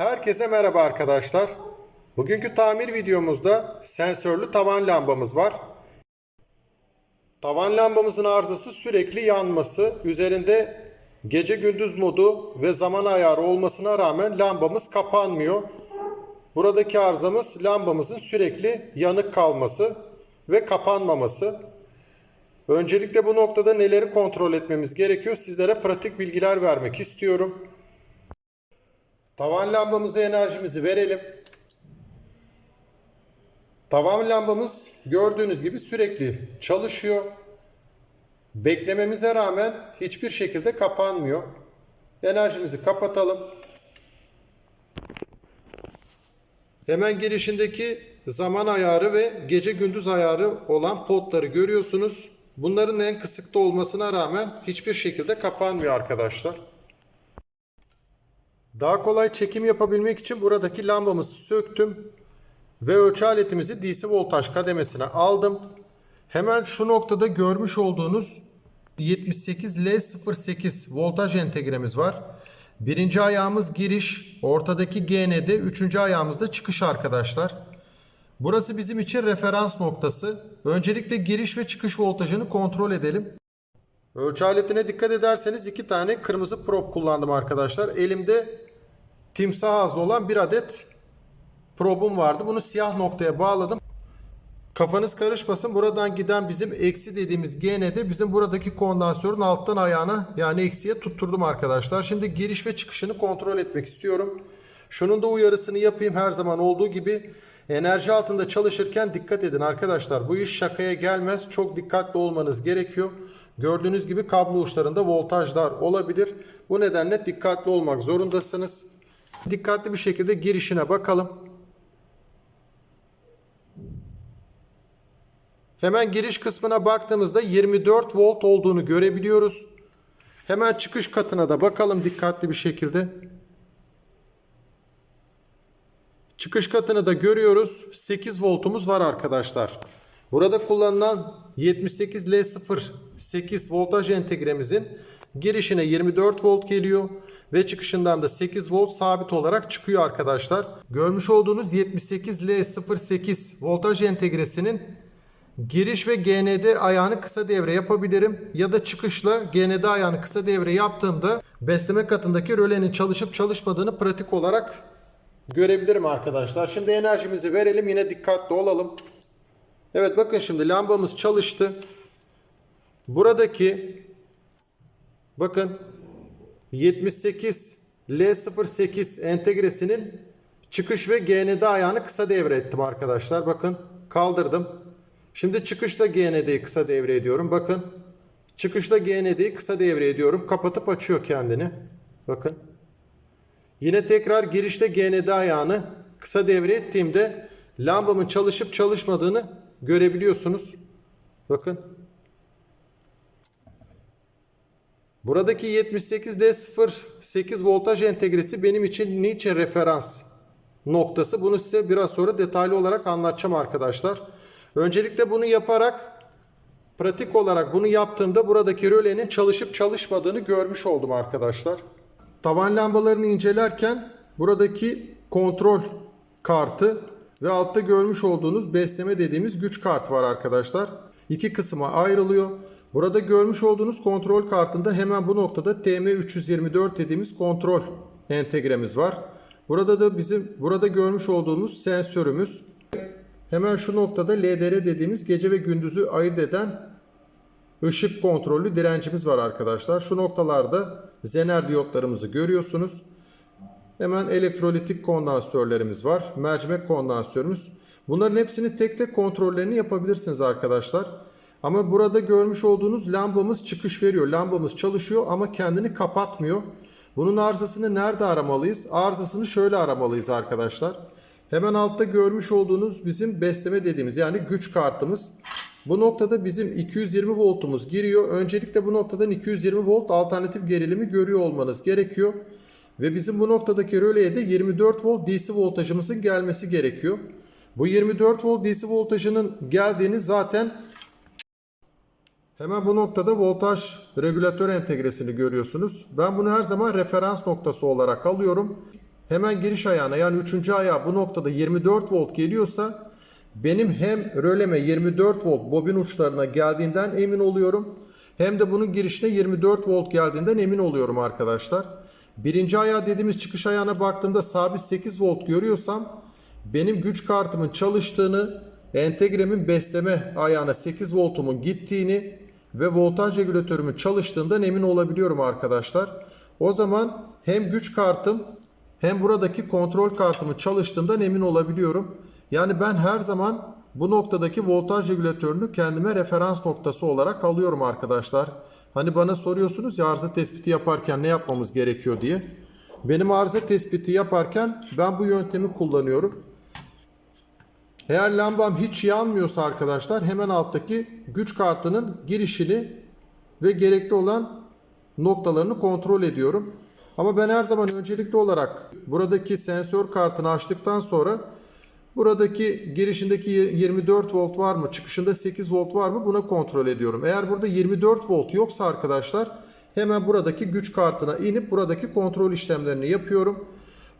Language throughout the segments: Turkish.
Herkese merhaba arkadaşlar. Bugünkü tamir videomuzda sensörlü tavan lambamız var. Tavan lambamızın arızası sürekli yanması, üzerinde gece gündüz modu ve zaman ayarı olmasına rağmen lambamız kapanmıyor. Buradaki arızamız lambamızın sürekli yanık kalması ve kapanmaması. Öncelikle bu noktada neleri kontrol etmemiz gerekiyor sizlere pratik bilgiler vermek istiyorum. Tavan lambamıza enerjimizi verelim. Tavan lambamız gördüğünüz gibi sürekli çalışıyor. Beklememize rağmen hiçbir şekilde kapanmıyor. Enerjimizi kapatalım. Hemen girişindeki zaman ayarı ve gece gündüz ayarı olan potları görüyorsunuz. Bunların en kısıkta olmasına rağmen hiçbir şekilde kapanmıyor arkadaşlar. Daha kolay çekim yapabilmek için buradaki lambamızı söktüm ve ölçü aletimizi DC voltaj kademesine aldım. Hemen şu noktada görmüş olduğunuz 78L08 voltaj entegremiz var. Birinci ayağımız giriş, ortadaki GND, üçüncü ayağımız da çıkış arkadaşlar. Burası bizim için referans noktası. Öncelikle giriş ve çıkış voltajını kontrol edelim. Ölçü aletine dikkat ederseniz iki tane kırmızı prop kullandım arkadaşlar. Elimde timsah ağzı olan bir adet probum vardı. Bunu siyah noktaya bağladım. Kafanız karışmasın. Buradan giden bizim eksi dediğimiz GN'de bizim buradaki kondansörün alttan ayağına yani eksiye tutturdum arkadaşlar. Şimdi giriş ve çıkışını kontrol etmek istiyorum. Şunun da uyarısını yapayım her zaman olduğu gibi. Enerji altında çalışırken dikkat edin arkadaşlar. Bu iş şakaya gelmez. Çok dikkatli olmanız gerekiyor. Gördüğünüz gibi kablo uçlarında voltajlar olabilir. Bu nedenle dikkatli olmak zorundasınız. Dikkatli bir şekilde girişine bakalım. Hemen giriş kısmına baktığımızda 24 volt olduğunu görebiliyoruz. Hemen çıkış katına da bakalım dikkatli bir şekilde. Çıkış katını da görüyoruz. 8 voltumuz var arkadaşlar. Burada kullanılan 78L08 voltaj entegremizin girişine 24 volt geliyor ve çıkışından da 8 volt sabit olarak çıkıyor arkadaşlar. Görmüş olduğunuz 78L08 voltaj entegresinin Giriş ve GND ayağını kısa devre yapabilirim ya da çıkışla GND ayağını kısa devre yaptığımda besleme katındaki rölenin çalışıp çalışmadığını pratik olarak görebilirim arkadaşlar. Şimdi enerjimizi verelim yine dikkatli olalım. Evet bakın şimdi lambamız çalıştı. Buradaki bakın 78 L08 entegresinin çıkış ve GND ayağını kısa devre ettim arkadaşlar. Bakın kaldırdım. Şimdi çıkışta GND'yi kısa devre ediyorum. Bakın. Çıkışta GND'yi kısa devre ediyorum. Kapatıp açıyor kendini. Bakın. Yine tekrar girişte GND ayağını kısa devre ettiğimde lambamın çalışıp çalışmadığını görebiliyorsunuz. Bakın. Buradaki 78D08 voltaj entegresi benim için niçin referans noktası? Bunu size biraz sonra detaylı olarak anlatacağım arkadaşlar. Öncelikle bunu yaparak pratik olarak bunu yaptığımda buradaki rölenin çalışıp çalışmadığını görmüş oldum arkadaşlar. Tavan lambalarını incelerken buradaki kontrol kartı ve altta görmüş olduğunuz besleme dediğimiz güç kartı var arkadaşlar. İki kısma ayrılıyor. Burada görmüş olduğunuz kontrol kartında hemen bu noktada TM324 dediğimiz kontrol entegremiz var. Burada da bizim burada görmüş olduğumuz sensörümüz Hemen şu noktada LDR dediğimiz gece ve gündüzü ayırt eden ışık kontrollü direncimiz var arkadaşlar. Şu noktalarda zener diyotlarımızı görüyorsunuz. Hemen elektrolitik kondansatörlerimiz var. Mercimek kondansatörümüz. Bunların hepsini tek tek kontrollerini yapabilirsiniz arkadaşlar. Ama burada görmüş olduğunuz lambamız çıkış veriyor. Lambamız çalışıyor ama kendini kapatmıyor. Bunun arızasını nerede aramalıyız? Arızasını şöyle aramalıyız arkadaşlar. Hemen altta görmüş olduğunuz bizim besleme dediğimiz yani güç kartımız. Bu noktada bizim 220 voltumuz giriyor. Öncelikle bu noktadan 220 volt alternatif gerilimi görüyor olmanız gerekiyor. Ve bizim bu noktadaki röleye de 24 volt DC voltajımızın gelmesi gerekiyor. Bu 24 volt DC voltajının geldiğini zaten hemen bu noktada voltaj regülatör entegresini görüyorsunuz. Ben bunu her zaman referans noktası olarak alıyorum. hemen giriş ayağına yani 3. ayağı bu noktada 24 volt geliyorsa benim hem röleme 24 volt bobin uçlarına geldiğinden emin oluyorum. Hem de bunun girişine 24 volt geldiğinden emin oluyorum arkadaşlar. Birinci ayağı dediğimiz çıkış ayağına baktığımda sabit 8 volt görüyorsam benim güç kartımın çalıştığını, entegremin besleme ayağına 8 voltumun gittiğini ve voltaj regülatörümün çalıştığından emin olabiliyorum arkadaşlar. O zaman hem güç kartım hem buradaki kontrol kartımın çalıştığından emin olabiliyorum. Yani ben her zaman bu noktadaki voltaj regülatörünü kendime referans noktası olarak alıyorum arkadaşlar. Hani bana soruyorsunuz ya arıza tespiti yaparken ne yapmamız gerekiyor diye. Benim arıza tespiti yaparken ben bu yöntemi kullanıyorum. Eğer lambam hiç yanmıyorsa arkadaşlar hemen alttaki güç kartının girişini ve gerekli olan noktalarını kontrol ediyorum. Ama ben her zaman öncelikli olarak buradaki sensör kartını açtıktan sonra buradaki girişindeki 24 volt var mı, çıkışında 8 volt var mı buna kontrol ediyorum. Eğer burada 24 volt yoksa arkadaşlar hemen buradaki güç kartına inip buradaki kontrol işlemlerini yapıyorum.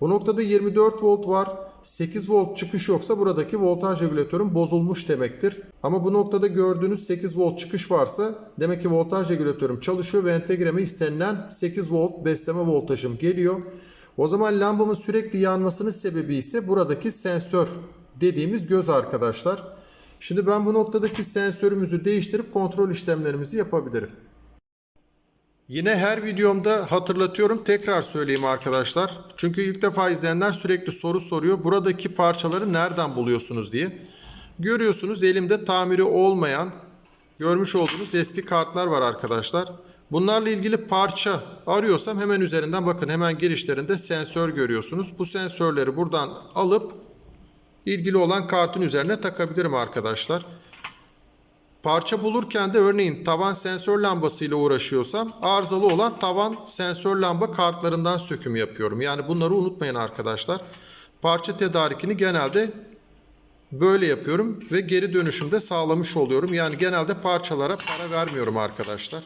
Bu noktada 24 volt var. 8 volt çıkış yoksa buradaki voltaj regülatörüm bozulmuş demektir. Ama bu noktada gördüğünüz 8 volt çıkış varsa demek ki voltaj regülatörüm çalışıyor ve entegreme istenilen 8 volt besleme voltajım geliyor. O zaman lambamın sürekli yanmasının sebebi ise buradaki sensör dediğimiz göz arkadaşlar. Şimdi ben bu noktadaki sensörümüzü değiştirip kontrol işlemlerimizi yapabilirim. Yine her videomda hatırlatıyorum tekrar söyleyeyim arkadaşlar. Çünkü ilk defa izleyenler sürekli soru soruyor. Buradaki parçaları nereden buluyorsunuz diye. Görüyorsunuz elimde tamiri olmayan görmüş olduğunuz eski kartlar var arkadaşlar. Bunlarla ilgili parça arıyorsam hemen üzerinden bakın hemen girişlerinde sensör görüyorsunuz. Bu sensörleri buradan alıp ilgili olan kartın üzerine takabilirim arkadaşlar. Parça bulurken de örneğin tavan sensör lambası ile uğraşıyorsam arızalı olan tavan sensör lamba kartlarından söküm yapıyorum. Yani bunları unutmayın arkadaşlar. Parça tedarikini genelde böyle yapıyorum ve geri dönüşümde sağlamış oluyorum. Yani genelde parçalara para vermiyorum arkadaşlar.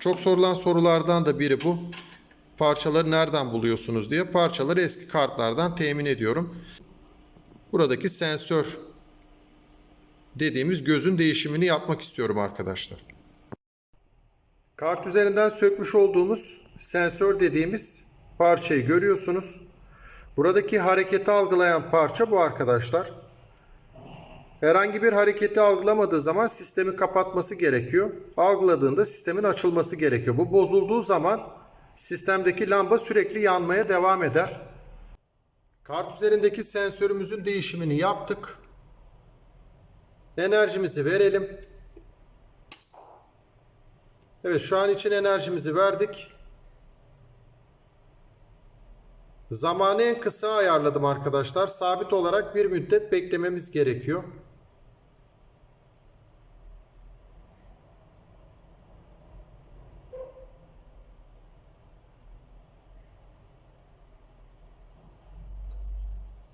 Çok sorulan sorulardan da biri bu. Parçaları nereden buluyorsunuz diye. Parçaları eski kartlardan temin ediyorum. Buradaki sensör dediğimiz gözün değişimini yapmak istiyorum arkadaşlar. Kart üzerinden sökmüş olduğumuz sensör dediğimiz parçayı görüyorsunuz. Buradaki hareketi algılayan parça bu arkadaşlar. Herhangi bir hareketi algılamadığı zaman sistemi kapatması gerekiyor. Algıladığında sistemin açılması gerekiyor. Bu bozulduğu zaman sistemdeki lamba sürekli yanmaya devam eder. Kart üzerindeki sensörümüzün değişimini yaptık. Enerjimizi verelim. Evet şu an için enerjimizi verdik. Zamanı en kısa ayarladım arkadaşlar. Sabit olarak bir müddet beklememiz gerekiyor.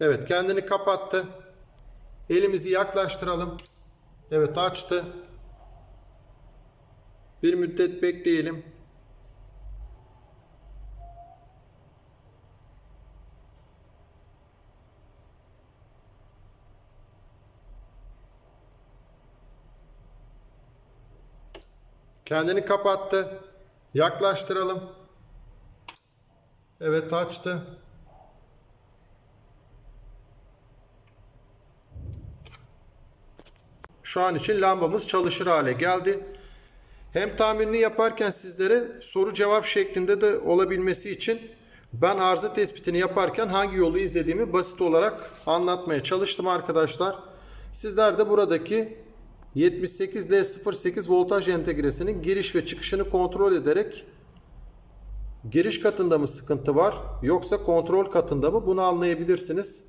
Evet kendini kapattı. Elimizi yaklaştıralım. Evet açtı. Bir müddet bekleyelim. Kendini kapattı. Yaklaştıralım. Evet açtı. Şu an için lambamız çalışır hale geldi. Hem tamirini yaparken sizlere soru cevap şeklinde de olabilmesi için ben arıza tespitini yaparken hangi yolu izlediğimi basit olarak anlatmaya çalıştım arkadaşlar. Sizler de buradaki 78D08 voltaj entegresinin giriş ve çıkışını kontrol ederek giriş katında mı sıkıntı var yoksa kontrol katında mı bunu anlayabilirsiniz.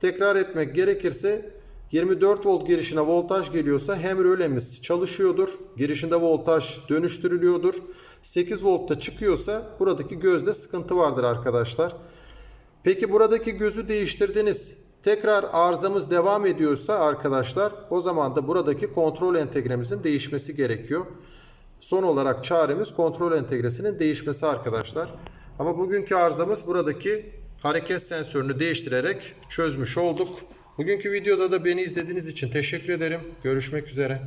Tekrar etmek gerekirse 24 volt girişine voltaj geliyorsa hem rölemiz çalışıyordur. Girişinde voltaj dönüştürülüyordur. 8 voltta çıkıyorsa buradaki gözde sıkıntı vardır arkadaşlar. Peki buradaki gözü değiştirdiniz. Tekrar arızamız devam ediyorsa arkadaşlar o zaman da buradaki kontrol entegremizin değişmesi gerekiyor. Son olarak çaremiz kontrol entegresinin değişmesi arkadaşlar. Ama bugünkü arızamız buradaki hareket sensörünü değiştirerek çözmüş olduk. Bugünkü videoda da beni izlediğiniz için teşekkür ederim. Görüşmek üzere.